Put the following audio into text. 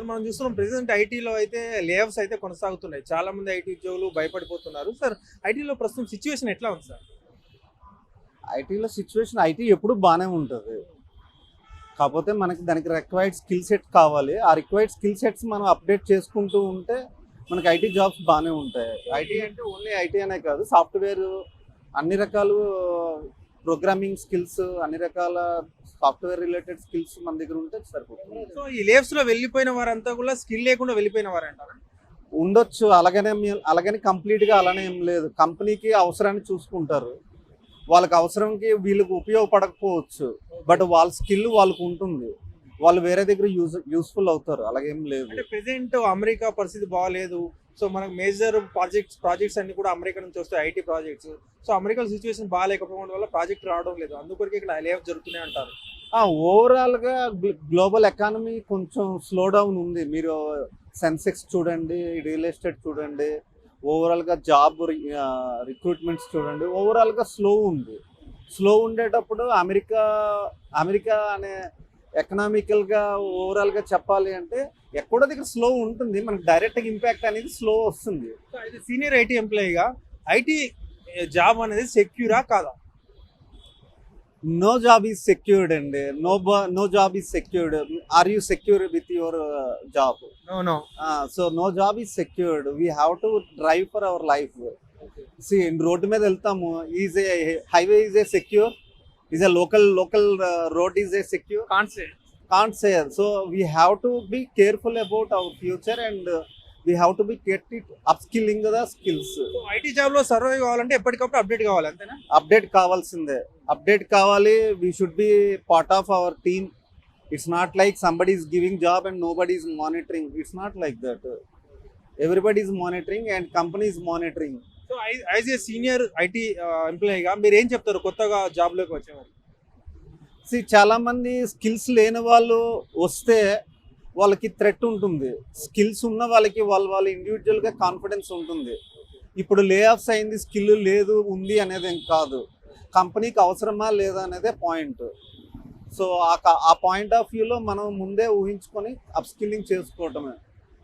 Sir మనం చూస్తున్నాం present ఐటీలో అయితే లేఅఫ్స్ అయితే కొనసాగుతున్నాయి. చాలా మంది ఐటీ ఉద్యోగులు భయపడిపోతున్నారు. సార్ ఐటీలో ప్రస్తుతం సిచ్యువేషన్ ఎట్లా ఉంది సార్? ఐటీలో సిచ్యువేషన్ ఐటీ ఎప్పుడు బాగానే ఉంటుంది. కాకపోతే మనకి దానికి రిక్వైర్డ్ స్కిల్ సెట్ కావాలి. ఆ రిక్వైర్డ్ స్కిల్ సెట్స్ మనం అప్డేట్ చేసుకుంటూ ఉంటే మనకి ఐటీ జాబ్స్ బాగానే ఉంటాయి. ఐటీ అంటే ఓన్లీ ఐటీ అనే కాదు సాఫ్ట్వేర్ అన్ని రకాలు ప్రోగ్రామింగ్ స్కిల్స్ అన్ని రకాల సాఫ్ట్వేర్ రిలేటెడ్ స్కిల్స్ మన దగ్గర ఉంటే సరిపోతుంది. సో ఈ లేఫ్స్లో వెళ్ళిపోయిన వారంతా కూడా స్కిల్ లేకుండా వెళ్ళిపోయిన వారంటారా ఉండొచ్చు అలాగనే అలాగని కంప్లీట్గా అలానే ఏం లేదు. కంపెనీకి అవసరాన్ని చూసుకుంటారు. వాళ్ళకి అవసరంకి వీళ్ళకి ఉపయోగపడకపోవచ్చు. బట్ వాళ్ళ స్కిల్ వాళ్ళకు ఉంటుంది. వాళ్ళు వేరే దగ్గర యూజ్ యూస్ఫుల్ అవుతారు. అలాగేం లేదు. అంటే ప్రెసెంట్ అమెరికా పరిస్థితి బాగాలేదు సో మనకు మేజర్ ప్రాజెక్ట్స్ ప్రాజెక్ట్స్ అన్ని కూడా అమెరికా నుంచి వస్తాయి IT projects. So America situation బాగాలేకపోవడం వల్ల ప్రాజెక్ట్ రావడం లేదు. అందుకొరకు ఇక్కడ లేఫ్ జరుగుతున్నాయి అంటారు ఓవరాల్గా గ్లోబల్ ఎకానమీ కొంచెం స్లో డౌన్ ఉంది. మీరు సెన్సెక్స్ చూడండి రియల్ ఎస్టేట్ చూడండి ఓవరాల్గా జాబ్ రిక్రూట్మెంట్స్ చూడండి ఓవరాల్గా స్లో ఉంది. స్లో ఉండేటప్పుడు అమెరికా అమెరికా అనే ఎకనామికల్గా ఓవరాల్గా చెప్పాలి అంటే ఎక్కడో దగ్గర స్లో ఉంటుంది. మనకి డైరెక్ట్గా ఇంపాక్ట్ అనేది స్లో వస్తుంది. సీనియర్ ఐటీ ఎంప్లాయీగా ఐటీ జాబ్ అనేది సెక్యూరా కాదా? నో జాబ్ ఈజ్ సెక్యూర్డ్ అండి. No no job is secured are you secure with your job no no so no job is secured we have to drive for our life C road మీద వెళ్తాము. Is a highway is a secure is a local local road is a secure concept can't say so we have to be careful about our future and we have to be get it upskilling the skills so IT జాబ్లో survive కావాలంటే ఎప్పటికప్పుడు update కావాలి అంతేనా? Update కావాల్సిందే. Update కావాలి we should be part of our team it's not like somebody is giving job and nobody is monitoring it's not like that everybody is monitoring and company is monitoring so as a senior IT ఎంప్లాయీగా మీరు ఏం చెప్తారు? కొత్తగా జాబ్లోకి వచ్చేవారు చాలామంది skills లేని వాళ్ళు వస్తే వాళ్ళకి థ్రెట్ ఉంటుంది. స్కిల్స్ ఉన్న వాళ్ళకి వాళ్ళ వాళ్ళ ఇండివిజువల్గా కాన్ఫిడెన్స్ ఉంటుంది. ఇప్పుడు లే ఆఫ్స్ అయింది స్కిల్ లేదు ఉంది అనేది ఏం కాదు. కంపెనీకి అవసరమా లేదా అనేదే పాయింట్ సో ఆ ఆ పాయింట్ ఆఫ్ వ్యూలో మనం ముందే ఊహించుకొని అప్ స్కిల్లింగ్ చేసుకోవటమే.